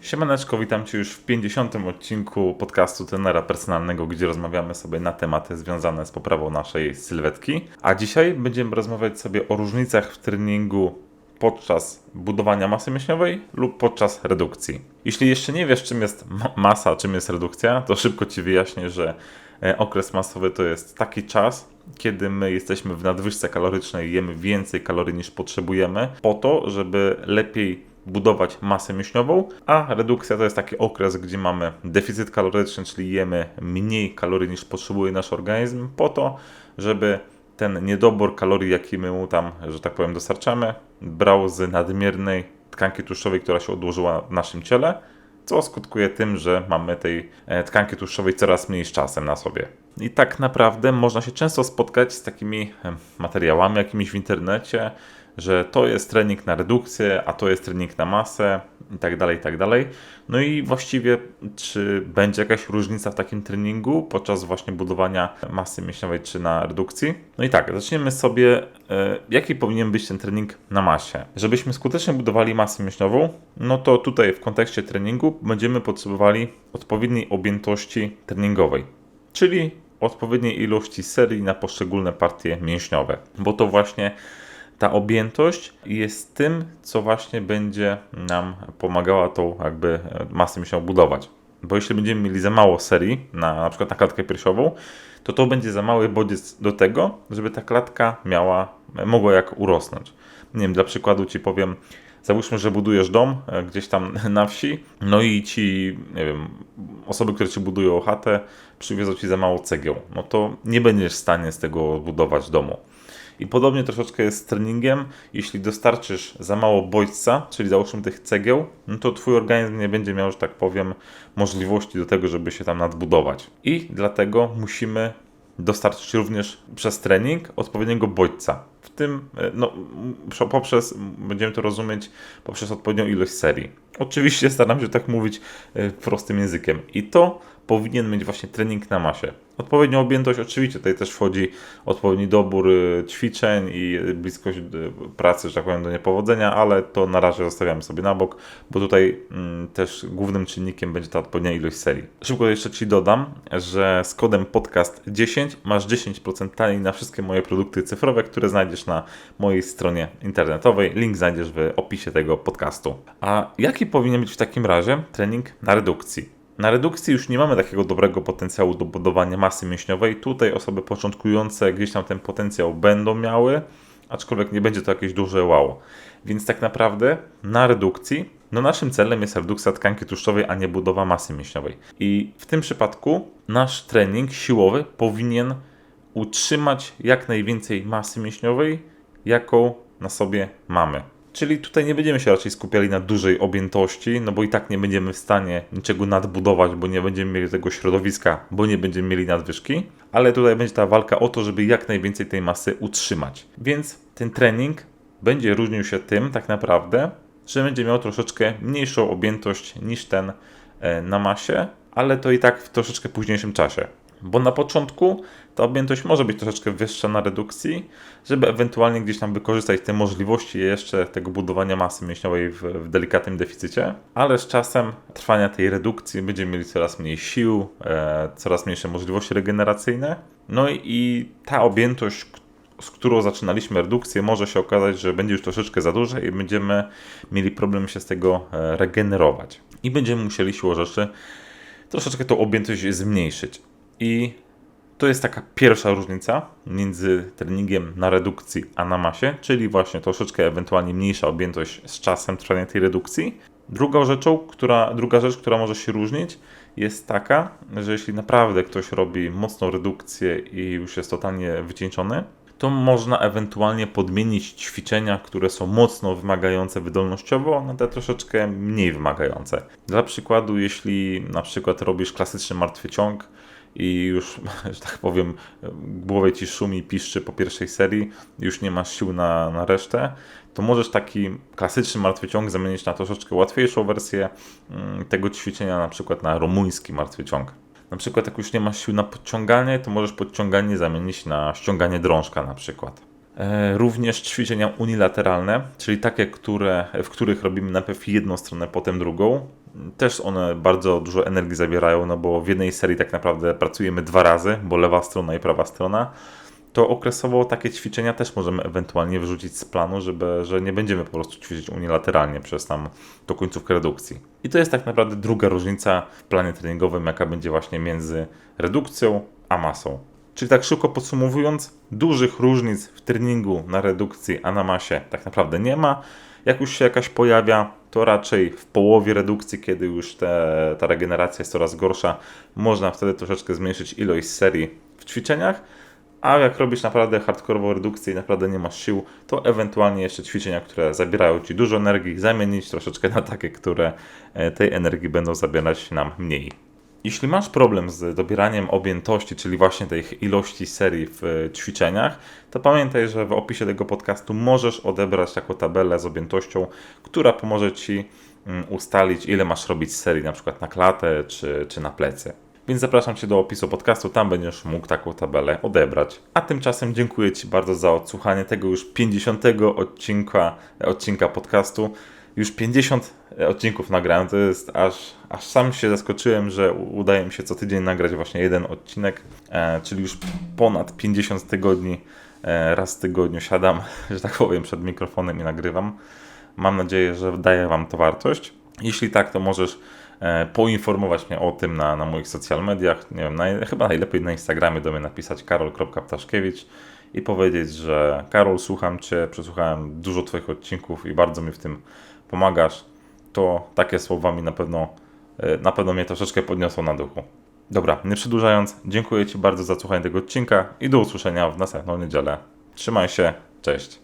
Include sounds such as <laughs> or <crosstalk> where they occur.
Siemaneczko, witam Cię już w 50. odcinku podcastu Trenera Personalnego, gdzie rozmawiamy sobie na tematy związane z poprawą naszej sylwetki. A dzisiaj będziemy rozmawiać sobie o różnicach w treningu podczas budowania masy mięśniowej lub podczas redukcji. Jeśli jeszcze nie wiesz, czym jest ma- masa, czym jest redukcja, to szybko Ci wyjaśnię, że e, okres masowy to jest taki czas, kiedy my jesteśmy w nadwyżce kalorycznej, jemy więcej kalorii niż potrzebujemy, po to, żeby lepiej budować masę mięśniową, a redukcja to jest taki okres, gdzie mamy deficyt kaloryczny, czyli jemy mniej kalorii niż potrzebuje nasz organizm, po to, żeby ten niedobór kalorii, jaki my mu tam, że tak powiem, dostarczamy, brał z nadmiernej tkanki tłuszczowej, która się odłożyła w naszym ciele, co skutkuje tym, że mamy tej e, tkanki tłuszczowej coraz mniej z czasem na sobie. I tak naprawdę można się często spotkać z takimi em, materiałami jakimiś w internecie, że to jest trening na redukcję, a to jest trening na masę i tak dalej, i tak dalej. No i właściwie czy będzie jakaś różnica w takim treningu podczas właśnie budowania masy mięśniowej czy na redukcji? No i tak, zaczniemy sobie, e, jaki powinien być ten trening na masie. Żebyśmy skutecznie budowali masę mięśniową, no to tutaj w kontekście treningu będziemy potrzebowali odpowiedniej objętości treningowej, czyli odpowiedniej ilości serii na poszczególne partie mięśniowe, bo to właśnie ta objętość jest tym, co właśnie będzie nam pomagała tą jakby e, masę mięśniową budować. Bo jeśli będziemy mieli za mało serii, na, na przykład na klatkę piersiową, to to będzie za mały bodziec do tego, żeby ta klatka miała, mogła jak urosnąć. Nie wiem, dla przykładu Ci powiem, załóżmy, że budujesz dom e, gdzieś tam <laughs> na wsi, no i ci, nie wiem, osoby, które Ci budują chatę, przywiozą Ci za mało cegieł, no to nie będziesz w stanie z tego budować domu. I podobnie troszeczkę jest z treningiem. Jeśli dostarczysz za mało bodźca, czyli załóżmy tych cegieł, no to twój organizm nie będzie miał, że tak powiem, możliwości do tego, żeby się tam nadbudować. I dlatego musimy dostarczyć również przez trening odpowiedniego bodźca. W tym, e, no, poprzez, będziemy to rozumieć poprzez odpowiednią ilość serii. Oczywiście staram się tak mówić e, prostym językiem. I to powinien mieć właśnie trening na masie. Odpowiednią objętość, oczywiście tutaj też wchodzi odpowiedni dobór y, ćwiczeń i y, bliskość y, pracy, że tak powiem, do niepowodzenia, ale to na razie zostawiamy sobie na bok, bo tutaj mm, też głównym czynnikiem będzie ta odpowiednia ilość serii. Szybko jeszcze Ci dodam, że z kodem podcast10 masz 10% taniej na wszystkie moje produkty cyfrowe, które znajdziesz na mojej stronie internetowej. Link znajdziesz w opisie tego podcastu. A jaki powinien być w takim razie trening na redukcji? Na redukcji już nie mamy takiego dobrego potencjału do budowania masy mięśniowej. Tutaj osoby początkujące gdzieś tam ten potencjał będą miały, aczkolwiek nie będzie to jakieś duże wow. Więc tak naprawdę na redukcji, no naszym celem jest redukcja tkanki tłuszczowej, a nie budowa masy mięśniowej. I w tym przypadku nasz trening siłowy powinien utrzymać jak najwięcej masy mięśniowej, jaką na sobie mamy. Czyli tutaj nie będziemy się raczej skupiali na dużej objętości, no bo i tak nie będziemy w stanie niczego nadbudować, bo nie będziemy mieli tego środowiska, bo nie będziemy mieli nadwyżki, ale tutaj będzie ta walka o to, żeby jak najwięcej tej masy utrzymać. Więc ten trening będzie różnił się tym tak naprawdę, że będzie miał troszeczkę mniejszą objętość niż ten e, na masie, ale to i tak w troszeczkę późniejszym czasie. Bo na początku ta objętość może być troszeczkę wyższa na redukcji, żeby ewentualnie gdzieś tam wykorzystać te możliwości jeszcze tego budowania masy mięśniowej w, w delikatnym deficycie, ale z czasem trwania tej redukcji będziemy mieli coraz mniej sił, e, coraz mniejsze możliwości regeneracyjne. No i, i ta objętość, z którą zaczynaliśmy redukcję, może się okazać, że będzie już troszeczkę za duża i będziemy mieli problem się z tego e, regenerować. I będziemy musieli siłą rzeczy troszeczkę tą objętość zmniejszyć. I to jest taka pierwsza różnica między treningiem na redukcji a na masie, czyli właśnie troszeczkę ewentualnie mniejsza objętość z czasem trwania tej redukcji. Drugą rzeczą, która, druga rzecz, która może się różnić, jest taka, że jeśli naprawdę ktoś robi mocną redukcję i już jest totalnie wycieńczony, to można ewentualnie podmienić ćwiczenia, które są mocno wymagające wydolnościowo, na te troszeczkę mniej wymagające. Dla przykładu, jeśli na przykład robisz klasyczny martwy ciąg, i już, <laughs> że tak powiem, głowie ci szumi, piszczy po pierwszej serii, już nie masz sił na, na resztę, to możesz taki klasyczny martwy ciąg zamienić na troszeczkę łatwiejszą wersję mm, tego ćwiczenia, na przykład na rumuński martwy ciąg. Na przykład jak już nie masz sił na podciąganie, to możesz podciąganie zamienić na ściąganie drążka na przykład. E, Również ćwiczenia unilateralne, czyli takie, które, w których robimy najpierw jedną stronę, potem drugą. Też one bardzo dużo energii zabierają, no bo w jednej serii tak naprawdę pracujemy dwa razy, bo lewa strona i prawa strona. To okresowo takie ćwiczenia też możemy ewentualnie wyrzucić z planu, żeby, że nie będziemy po prostu ćwiczyć unilateralnie przez tam do końcówkę redukcji. I to jest tak naprawdę druga różnica w planie treningowym, jaka będzie właśnie między redukcją a masą. Czyli tak szybko podsumowując, dużych różnic w treningu na redukcji, a na masie tak naprawdę nie ma. Jak już się jakaś pojawia, to raczej w połowie redukcji, kiedy już te, ta regeneracja jest coraz gorsza, można wtedy troszeczkę zmniejszyć ilość serii w ćwiczeniach. A jak robisz naprawdę hardkorową redukcję i naprawdę nie masz sił, to ewentualnie jeszcze ćwiczenia, które zabierają ci dużo energii, zamienić troszeczkę na takie, które e, tej energii będą zabierać nam mniej. Jeśli masz problem z dobieraniem objętości, czyli właśnie tej ilości serii w e, ćwiczeniach, to pamiętaj, że w opisie tego podcastu możesz odebrać taką tabelę z objętością, która pomoże Ci mm, ustalić, ile masz robić serii, na przykład na klatę czy, czy na plecy. Więc zapraszam Cię do opisu podcastu, tam będziesz mógł taką tabelę odebrać. A tymczasem dziękuję Ci bardzo za odsłuchanie tego już 50 odcinka, odcinka podcastu. Już 50 odcinków nagrałem, to jest aż, aż sam się zaskoczyłem, że udaje mi się co tydzień nagrać właśnie jeden odcinek, e, czyli już ponad 50 tygodni e, raz w tygodniu siadam, <laughs> że tak powiem, przed mikrofonem i nagrywam. Mam nadzieję, że daje Wam to wartość. Jeśli tak, to możesz e, poinformować mnie o tym na, na moich social mediach. Nie wiem, naj, chyba najlepiej na Instagramie do mnie napisać karol.ptaszkiewicz i powiedzieć, że Karol, słucham Cię, przesłuchałem dużo Twoich odcinków i bardzo mi w tym pomagasz. To takie słowa mi na pewno, e, na pewno mnie troszeczkę podniosą na duchu. Dobra, nie przedłużając, dziękuję Ci bardzo za słuchanie tego odcinka i do usłyszenia w następną niedzielę. Trzymaj się, cześć.